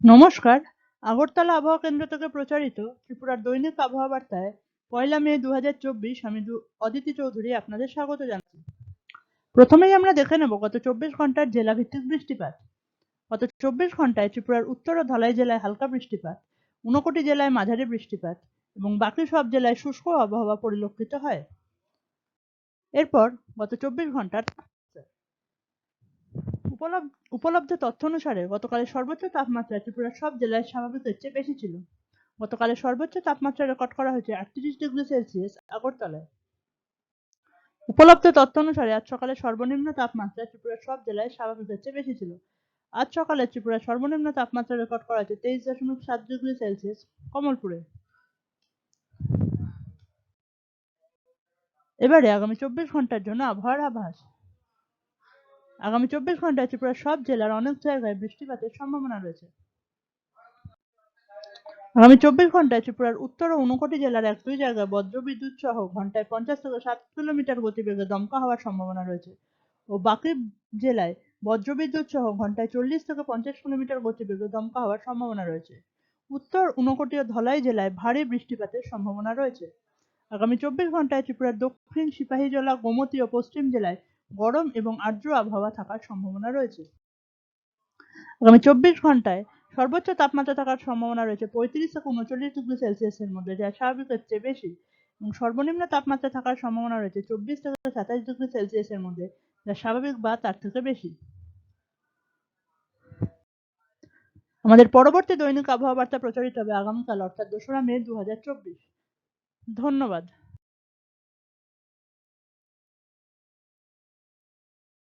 নমস্কার। আগরতলা আবহাওয়া কেন্দ্র থেকে প্রচারিত ত্রিপুরার দৈনিক আবহাওয়া বার্তায় পয়লা মে দু আমি অদিতি চৌধুরী আপনাদের স্বাগত জানাচ্ছি। প্রথমেই আমরা দেখে নেব গত চব্বিশ ঘণ্টার জেলা ভিত্তিক বৃষ্টিপাত। গত চব্বিশ ঘন্টায় ত্রিপুরার উত্তর ও ধলাই জেলায় হালকা বৃষ্টিপাত, ঊনকোটি জেলায় মাঝারি বৃষ্টিপাত এবং বাকি সব জেলায় শুষ্ক আবহাওয়া পরিলক্ষিত হয়। এরপর গত চব্বিশ ঘণ্টার উপলব্ধ তথ্য অনুসারে গতকালের সর্বোচ্চ তাপমাত্রা ত্রিপুরার সব জেলায় স্বাভাবিকের চেয়ে বেশি ছিল। গতকালের সর্বোচ্চ তাপমাত্রা রেকর্ড করা হয়েছে আটত্রিশ ডিগ্রি সেলসিয়াস আগরতলায়। উপলব্ধ তথ্য অনুসারে আজ সকালে সর্বনিম্ন তাপমাত্রা ত্রিপুরার সব জেলায় স্বাভাবিকের চেয়ে বেশি ছিল। আজ সকালে ত্রিপুরার সর্বনিম্ন তাপমাত্রা রেকর্ড করা হয়েছে তেইশ দশমিক সাত ডিগ্রি সেলসিয়াস কমলপুরে। এবারে আগামী চব্বিশ ঘণ্টার জন্য আবহাওয়ার আভাস। আগামী চব্বিশ ঘন্টায় ত্রিপুরার সব জেলার অনেক জায়গায় বৃষ্টিপাতের সম্ভাবনা রয়েছে। আগামী চব্বিশ ঘন্টায় ত্রিপুরার উত্তর ও ঊনকোটি জেলার এক দুই জায়গায় বজ্রবিদ্যুৎ সহ ঘন্টায় পঞ্চাশ থেকে ষাট কিলোমিটার গতিবেগে দমকা হওয়ার সম্ভাবনা রয়েছে ও বাকি জেলায় বজ্রবিদ্যুৎ সহ ঘন্টায় চল্লিশ থেকে পঞ্চাশ কিলোমিটার গতিবেগে দমকা হওয়ার সম্ভাবনা রয়েছে। উত্তর ঊনকোটি ও ধলাই জেলায় ভারী বৃষ্টিপাতের সম্ভাবনা রয়েছে। আগামী চব্বিশ ঘন্টায় ত্রিপুরার দক্ষিণ সিপাহীজলা, গোমতী ও পশ্চিম জেলায় গরম এবং আর্দ্র আবহাওয়া থাকার সম্ভাবনা রয়েছে। আগামী চব্বিশ ঘন্টায় সর্বোচ্চ তাপমাত্রা থাকার সম্ভাবনা রয়েছে পঁয়ত্রিশ থেকে উনচল্লিশ ডিগ্রি সেলসিয়াসের মধ্যে, যা স্বাভাবিকের চেয়ে বেশি। এবং সর্বনিম্ন তাপমাত্রা থাকার সম্ভাবনা রয়েছে চব্বিশ থেকে সাতাশ ডিগ্রি সেলসিয়াসের মধ্যে, যা স্বাভাবিক বা তার থেকে বেশি। আমাদের পরবর্তী দৈনিক আবহাওয়া বার্তা প্রচারিত হবে আগামীকাল, অর্থাৎ দোসরা মে দু হাজার চব্বিশ। ধন্যবাদ।